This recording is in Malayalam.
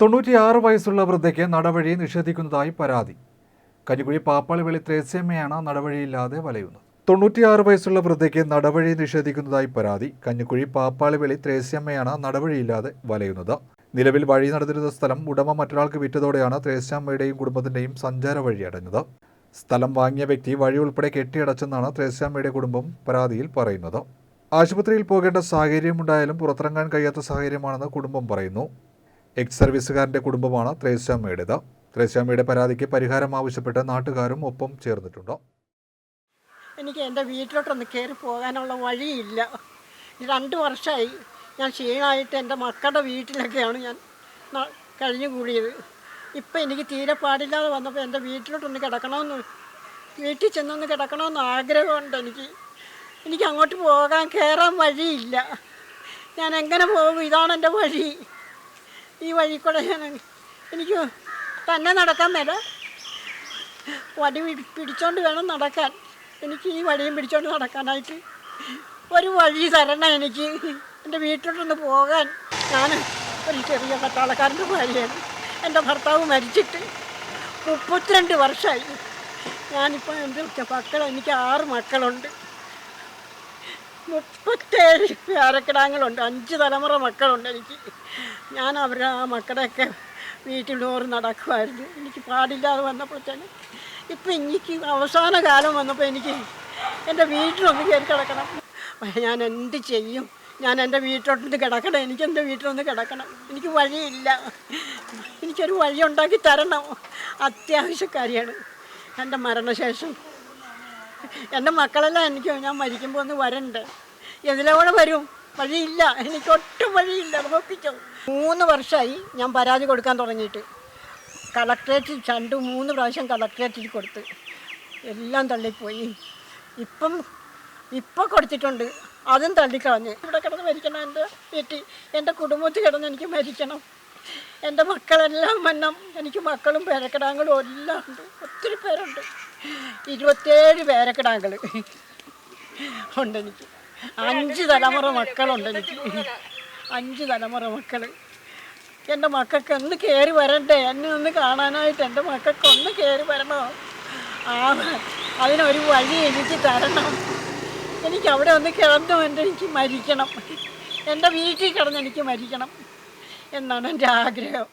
തൊണ്ണൂറ്റിയാറ് വയസ്സുള്ള വൃദ്ധയ്ക്ക് നടവഴി നിഷേധിക്കുന്നതായി പരാതി. കരികുഴി പാപ്പാളി വെളി ത്രേസ്യമ്മയാണ് നടവഴിയില്ലാതെ വലയുന്നത്. തൊണ്ണൂറ്റിയാറ് വയസ്സുള്ള വൃദ്ധയ്ക്ക് നടവഴി നിഷേധിക്കുന്നതായി പരാതി. കഞ്ഞിക്കുഴി പാപ്പാളി വെളി ത്രേസ്യമ്മയാണ് നടവഴിയില്ലാതെ വലയുന്നത്. നിലവിൽ വഴി നടന്നിരുന്ന സ്ഥലം ഉടമ മറ്റൊരാൾക്ക് വിറ്റതോടെയാണ് ത്രേസ്യാമ്മയുടെയും കുടുംബത്തിന്റെയും സഞ്ചാര വഴി അടഞ്ഞത്. സ്ഥലം വാങ്ങിയ വ്യക്തി വഴി ഉൾപ്പെടെ കെട്ടിയടച്ചെന്നാണ് ത്രേസ്യാമ്മയുടെ കുടുംബം പരാതിയിൽ പറയുന്നത്. ആശുപത്രിയിൽ പോകേണ്ട സാഹചര്യമുണ്ടായാലും പുറത്തിറങ്ങാൻ കഴിയാത്ത സാഹചര്യമാണെന്ന് കുടുംബം പറയുന്നു. എക്സ് സർവീസുകാരന്റെ കുടുംബമാണ് ത്രേസ്യാമ്മയുടേത്. ത്രേസ്യാമ്മയുടെ പരാതിക്ക് പരിഹാരം ആവശ്യപ്പെട്ട് നാട്ടുകാരും ഒപ്പം ചേർന്നിട്ടുണ്ട്? എനിക്ക് എന്റെ വീട്ടിലോട്ടൊന്ന് കയറി പോകാനുള്ള വഴിയില്ല. രണ്ട് വർഷമായി ഞാൻ ക്ഷീണമായിട്ട് എന്റെ മക്കളുടെ വീട്ടിലൊക്കെയാണ് ഞാൻ കഴിഞ്ഞു കൂടിയത് ഇപ്പം എനിക്ക് തീരെ പാടില്ലാതെ വന്നപ്പോൾ എന്റെ വീട്ടിലോട്ടൊന്ന് കിടക്കണമെന്ന് വീട്ടിൽ ചെന്നൊന്ന് കിടക്കണമെന്ന് ആഗ്രഹമുണ്ട് എനിക്ക്. എനിക്ക് അങ്ങോട്ട് പോകാൻ കയറാൻ വഴിയില്ല. ഞാൻ എങ്ങനെ പോകും? ഇതാണ് എന്റെ വഴി. ഈ വഴി കൂടെ ഞാൻ എനിക്ക് തന്നെ നടക്കാൻ മേല. വടി പിടിച്ചോണ്ട് വേണം നടക്കാൻ. എനിക്ക് ഈ വടിയും പിടിച്ചോണ്ട് നടക്കാനായിട്ട് ഒരു വഴി തരണം എനിക്ക്. എന്റെ വീട്ടിലോട്ടൊന്ന് പോകാൻ ഞാൻ ഒരു ചെറിയ പട്ടാളക്കാരന്റെ ഭാര്യയാണ് എന്റെ ഭർത്താവ് മരിച്ചിട്ട് മുപ്പത്തിരണ്ട് വർഷമായി ഞാനിപ്പോൾ എന്റെ മക്കൾ എനിക്ക് ആറ് മക്കളുണ്ട്. മുപ്പത്തേഴ് പേരക്കിടാങ്ങളുണ്ട്. അഞ്ച് തലമുറ മക്കളുണ്ട് എനിക്ക്. ഞാൻ അവർ ആ മക്കളെയൊക്കെ വീട്ടിൽ ഓറ് നടക്കുമായിരുന്നു. എനിക്ക് പാടില്ലാതെ വന്നപ്പോഴത്തേന് ഇപ്പം എനിക്ക് അവസാന കാലം വന്നപ്പോൾ എനിക്ക് എന്റെ വീട്ടിലൊന്ന് കയറി കിടക്കണം. ഞാൻ എന്ത് ചെയ്യും? ഞാൻ എന്റെ വീട്ടിലോട്ടൊന്ന് കിടക്കണം എനിക്ക് എന്റെ വീട്ടിലൊന്ന് കിടക്കണം. എനിക്ക് വഴിയില്ല. എനിക്കൊരു വഴി ഉണ്ടാക്കി തരണം. അത്യാവശ്യക്കാരിയാണ്. എന്റെ മരണശേഷം എന്റെ മക്കളെല്ലാം എനിക്ക് ഞാൻ മരിക്കുമ്പോൾ ഒന്ന് വരണ്ട്. എതിലൂടെ വരും? വഴിയില്ല. എനിക്ക് ഒട്ടും വഴിയില്ല നോക്കിച്ചോ മൂന്ന് വർഷമായി ഞാൻ പരാതി കൊടുക്കാൻ തുടങ്ങിയിട്ട്. കളക്ട്രേറ്റിൽ രണ്ട് മൂന്ന് പ്രാവശ്യം കളക്ട്രേറ്റിൽ കൊടുത്ത്. എല്ലാം തള്ളിപ്പോയി. ഇപ്പം ഇപ്പം കൊടുത്തിട്ടുണ്ട്. അതും തള്ളിക്കളഞ്ഞ്. ഇവിടെ കിടന്ന് മരിക്കണം എന്റെ വീട്ടിൽ എന്റെ കുടുംബത്തിൽ കിടന്ന് എനിക്ക് മരിക്കണം. എന്റെ മക്കളെല്ലാം വണ്ണം എനിക്ക് മക്കളും പേരക്കിടാങ്ങളും എല്ലാം ഉണ്ട്. ഒത്തിരി പേരുണ്ട്. ഇരുപത്തേഴ് പേരക്കിടാങ്കൾ ഉണ്ട് എനിക്ക്. അഞ്ച് തലമുറ മക്കളുണ്ട് എനിക്ക്. അഞ്ച് തലമുറ മക്കൾ. എന്റെ മക്കൾക്ക് ഒന്ന് കയറി വരണ്ടേ? എന്നെ ഒന്ന് കാണാനായിട്ട് എന്റെ മക്കൾക്ക് ഒന്ന് കയറി വരണോ? ആ അതിനൊരു വഴി എനിക്ക് തരണം. എനിക്ക് അവിടെ ഒന്ന് കിടന്നു എന്റെ എനിക്ക് മരിക്കണം. എന്റെ വീട്ടിൽ കിടന്ന് എനിക്ക് മരിക്കണം. എന്നാണ് എന്റെ ആഗ്രഹം.